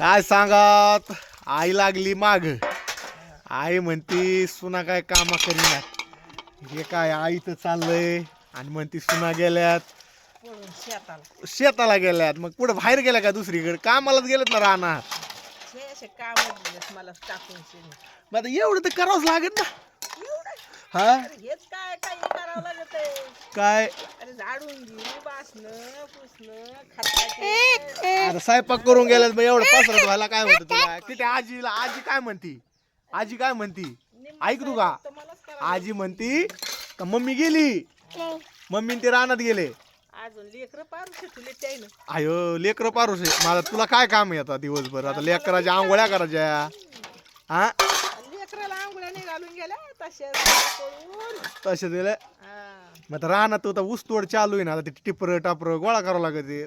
काय सांगात? आई लागली माग. आई म्हणती सुना काय कामा करीनात. हे काय आईचं चाललंय आणि म्हणती सुना गेल्यात. शेताला शेताला गेल्यात. मग पुढे बाहेर गेल्या का दुसरीकडे? कामालाच गेलेत ना राहणार हे असे काम दिलेत मला टाकून मग आता एवढं तर करावंच लागेल ना. हा? हेच काय करावं लागत काय? अरे झाडून बासणं पुसणं आता स्वयंपाक करून गेल्यात मग एवढं पसरत व्हायला काय होतं तुला? तिथे आजीला आजी काय म्हणती? आजी काय म्हणती? ऐक तू का? आजी म्हणती का मम्मी गेली? मम्मी ते रानात गेले. अजून लेकरं पारू शकले आयो लेकर पारूस आहे. मला तुला काय काम आहे आता दिवसभर? आता लेकराच्या आंघोळ्या करायच्या. हा? लेकराला आंघोळ्या नाही घालून गेल्या तशा तसे दिले हा. मग आता रानात आता ऊसतोड चालू आहे ना आता ते टिपर टापर गोळा करावं लागत. ते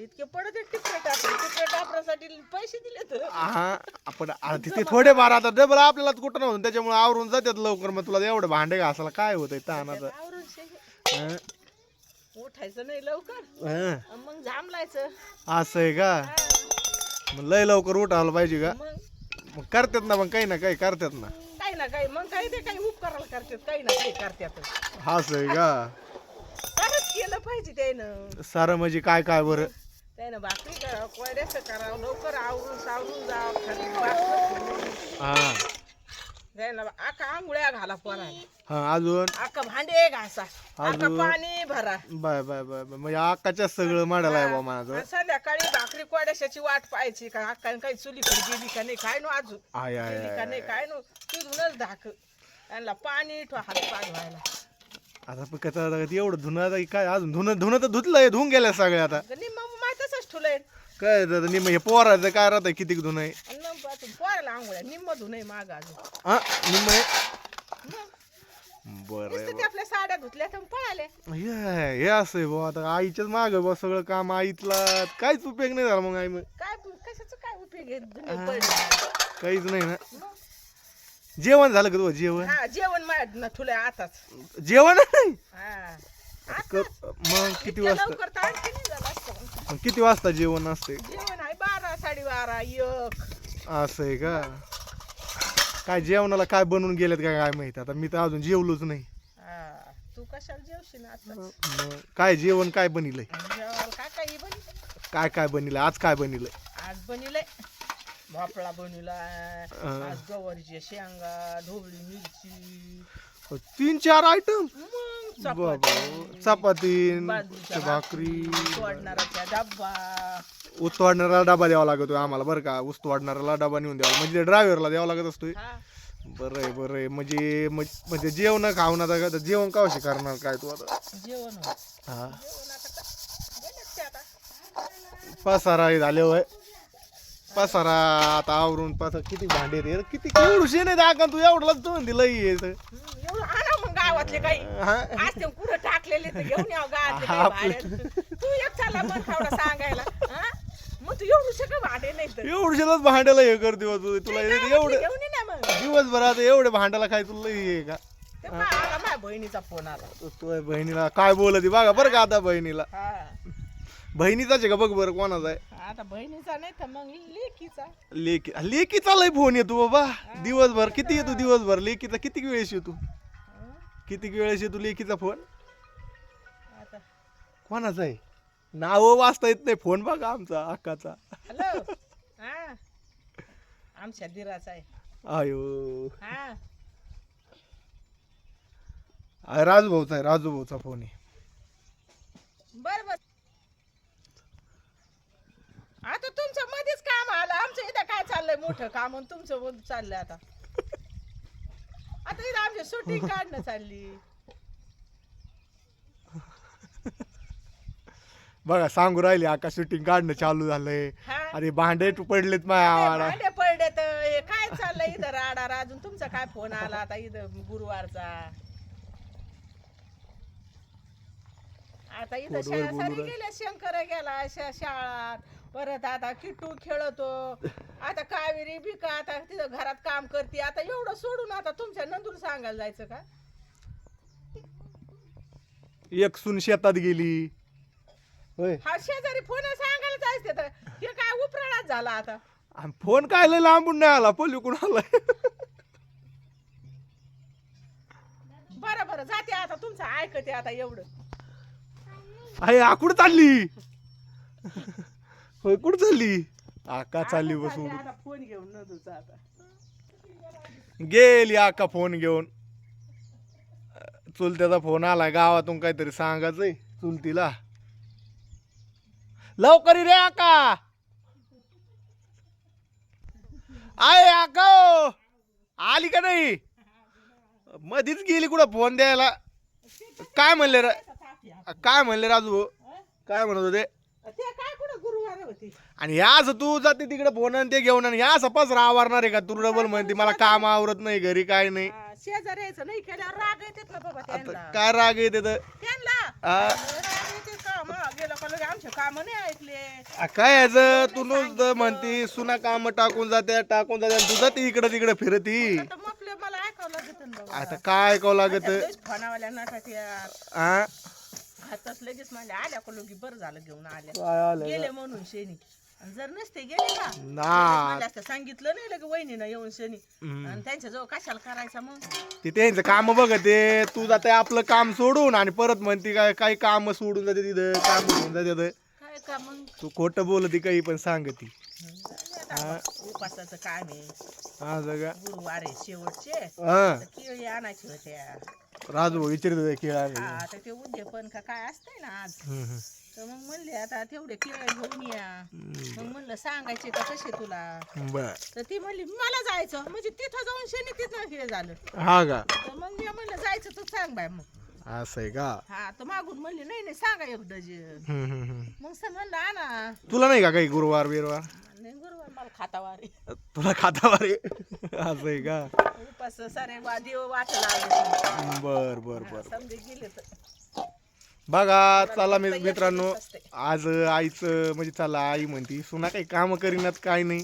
इतके पडत टिपरे टाकले टिपरे टापरासाठी पैसे दिले तर हा आपण तिथे थोडेफार आता डबल आपल्याला कुठं नव्हतं. त्याच्यामुळे आवरून जातात लवकर मग तुला एवढं भांडे घासायला काय होतंय तानाचं? आवरून शे- हं? उठायचं नाही लवकर. हं. अन मग झामलायचं असं आहे का? हा. मग लय लवकर उठायला पाहिजे का? मग? मग करतात ना मग काही ना काही करतात ना. काही ना काही मग काही ते काही उपकाराला करतात काही ना काही करतात. असं आहे का? खरंच केलं पाहिजे त्यानं. सारं म्हणजे काय काय बरं? त्यानं भाकरी करावं कोयड्याचं करावं लवकर आवरून सावरून जावं खाली बाकरं हा. त्यानं आका आंघोळ्या घाला पोराला हा अजून? आका भांडे घासा. आका अजून? पाणी भरा. Bye bye bye bye. म्हणजे आकाच्या सगळं माडायला आहे बा माझं. आणि संध्याकाळी भाकरी कोयड्याशाची वाट पाहायची का आका काही चुलीकडे गेली का नाही काय नो अजून आय आय गेली आय, का नाही आय. काय नो? तिथूनच धाक. त्यांना पाणी ठेवा हात पाय धुवायला आता पण कसं आता एवढं धुणं आता काय अजून धुणं धुणं तर धुतलंय धुवून गेल्या सगळ्या आता. निम्मा ठुलंय. काय आता निम हे पोराचं काय राहतं किती धुणं आहे? पोराला आंघोळ्या निम्म धुणं माग अजून. हा निम आहे बरं ते आपल्या साड्या धुतल्या तर पळाले हे हे असं आहे बुवा आता आईच्याच माग बा सगळं काम आईतला काहीच उपयोग नाही झाला मग आई मग. काय कशाचं काय उपयोग आहे? धुणे पडले. काहीच नाही ना? जेवण झालं का तुझं जेवण? हा जेवण माझ्या ठुलंय आताच. जेवण नाही? हा. मग किती वाजता? लवकर तर आणखी नाही झालं असतं. मग किती वाजता जेवण असते? जेवण आहे बारा साडेबारा एक. असं आहे का? काय जेवणाला काय बनवून गेलेत का काय माहीत? आता मी तर अजून जेवलोच नाही. हा तू कशाला जेवशील आता? मग काय जेवण काय बनिलंय? जेवायला काय काही काय काय बनिलंय? आज काय बनिलंय? आज बनिले भोपळा बनिला हा. आज गवारीची शेंगा ढोबळी मिरची. तीन चार आयटम मग बाबा चपाती बाजरीच्या भाकरी. तोडणाराचा डब्बा. ऊस डबा द्यावा लागतोय आम्हाला बरं का? ऊस वाढणाऱ्याला डबा नेऊन द्यावा म्हणजे ड्रायव्हरला द्यावा लागत असतोय. हा. बरं आहे बरं आहे. म्हणजे म्हण- म्हणजे जेवण आता का- जेवण कावशी करणार काय तू आता? जेवण होय. हा. गेलेच ते आता. पसारा हे झाले होय. पसारा आता आवरून पसारा किती भांडे रे किती एवढूशे नाही दाखा तू एवढलाच तू दिलं येत हम्म, एवढं आणा मग गावातले काही. असते कुठं टाकलेले तर घेऊन यावं गावातले काही भाड्यात. तू एक चालला मन खावडा सांगायला. हा? मग तू एवढं सगळं भांडे नाही तर. एवढूशेलाच भांड्याला हे करते बा तू तुला गावातले एवढं घेऊन ये ना मग. दिवसभरात एवढे भांड्याला काय तुला हे का? ते पहा, आला माझ्या बहिणीचा फोन आला. तुझ्या बहिणीला काय बोलत बघा बरं का आता बहिणीला. हा. बहिणीचाच आहे का? बघ बरं कोणाचा आहे. आता बहिणीचा नाही तर मग लेकीचा. लेकी लेकीचा लय फोन येतो बाबा. दिवसभर किती येतो दिवसभर? लेकीचा किती वेळेस येतो? किती वेळेस येतो लेकीचा फोन? आता. कोणाचा आहे? नाव वाचता येत नाही फोन बघा आमचा अक्काचा. हॅलो. हा. आमच्या दिराचा आहे. आयो. हा. आ, राजू भाऊचा आहे राजू भाऊचा फोन आहे. बर बर. आता तुमचं मध्येच काम आलं. आमचं इथं काय चाललंय मोठं काम आणि तुमचं चाललंय आता? आता इथं आमची शूटिंग काढणं चालली. बघा सांगू राहिली आका शूटिंग काढणं चालू झालंय. हा. अरे भांडे तू पडलेत ते माझ्या भांडे पडले तर हे काय चाललंय इथं राडा अजून? तुमचा काय फोन आला आता इथं गुरुवारचा? आता इथं फोनवर शा- सारी गेल्या शंकर गेला शा- शाळात. परत आता किट्टू खेळतो. आता कावेरी बिका आता तिथं घरात काम करते. आता एवढं सोडून आता तुमच्या नंदूर सांगायला जायचं का? एक सून शेतात गेली. होय. हा शेजारी फोन सांगायला जायचं तर हे काय उपराळाच झाला आता? आणि फोन काय लय लांबून नाही आला पलीकडून आलाय. बरं बरं जाते आता. तुमचं ऐकते आता एवढं. आहे आकुड चालली. होय कुठं चालली? आका चालली बसून. आता फोन घेऊन न तुझा आता. गेली आका फोन घेऊन. चुलत्याचा फोन आला गावातून काहीतरी सांगायचंय चुलतीला. लवकर ये रे आका. आहे आका ओ. आली का नाही? मधीच गेली कुठं फोन द्यायला? काय म्हणले रे? काय म्हणले राजू भाऊ? काय म्हणत होते? ते काय कुठं गुरुवार होती आणि ह्या असं तू जाते तिकडे फोन आणि ते घेऊन आणि ह्या असं पसरा आवरणार आहे का? तू डबल म्हणते मला काम आवरत नाही घरी काय नाही. हा, शेजाऱ्याचं नाही केल्यावर राग येतात ना बाबा आता त्यांना. काय राग येते तर? त्यांना? आ, राग येते का? मग गेलं का लगे आमचे काम नाही ऐकले. आ, काय याचं? तू नुसतं म्हणती सुना काम टाकून जाते टाकून जाते आणि तू जाते इकडे तिकडे फिरती. आता मग आपलं मला ऐकावं लागत ना बाबा. आता काय ऐकावं लागत? लयच यार? आताच लगेच म्हणजे आल्या का लोकी बरं झालं घेऊन आल्या. काय आलं? गेले म्हणून शेनी. आणि जर नसते गेले का? ना. मला असं सांगितलं नाही लगे वहिनीनं येऊन शेनी. हम्म. आणि त्यांच्या जवळ कशाला करायचा मग? ते त्यांचं काम बघते तू. जाते आपलं काम सोडून आणि परत म्हणते काय काही काम सोडून जाते तिथं काम घेऊन जाते तिथं. काय का मग? तू खोटं बोलती काही पण सांगती. उपासाचं काम आहे. हा जगा. गुरुवार आहे शेवटचे. हा. तर केळी आणायची होत्या. राजू विचारित हा तर ते उद्यापन का काय असतंय ना आज? तर मग म्हणले आता तेवढे केळ घेऊन या. मग म्हणलं सांगायचे का कसे तुला? बर. तर ती म्हणली मला जायचं. म्हणजे तिथं जाऊन शनी तिथं हे झालं. हा का? तर मग मी म्हणलं जायचं तर सांग बाय मग. असं आहे का? हा तर मागून म्हणली नाही नाही सांगा एक डझन. हम्म, हम्म, हम्म. मग सर म्हणलं आणा तुला नाही का काही गुरुवार बिरवार? नाही गुरुवार मला खातावार आहे. तुला खातावार आहे? असं आहे का? उपास सारे वा देव वाट लागले बर बर बर. समजे गेले तर. बघा चला मी मित्रांनो आज आईचं म्हणजे चला आई म्हणती सुना काही काम करीनात काय नाही.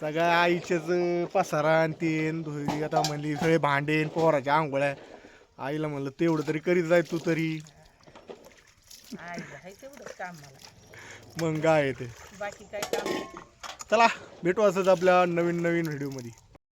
सगळ्या आईच्याच पसारा आणि तेन धुई आता म्हणली सगळे भांडेन पोराच्या आंघोळ्या. आईला म्हणलं तेवढं तरी करीत जाय तू तरी. आई आहे तेवढंच काम मला. मग काय आहे ते. बाकी काय काम? नाही. चला भेटू असंच आपल्या नवीन नवीन व्हिडिओमध्ये.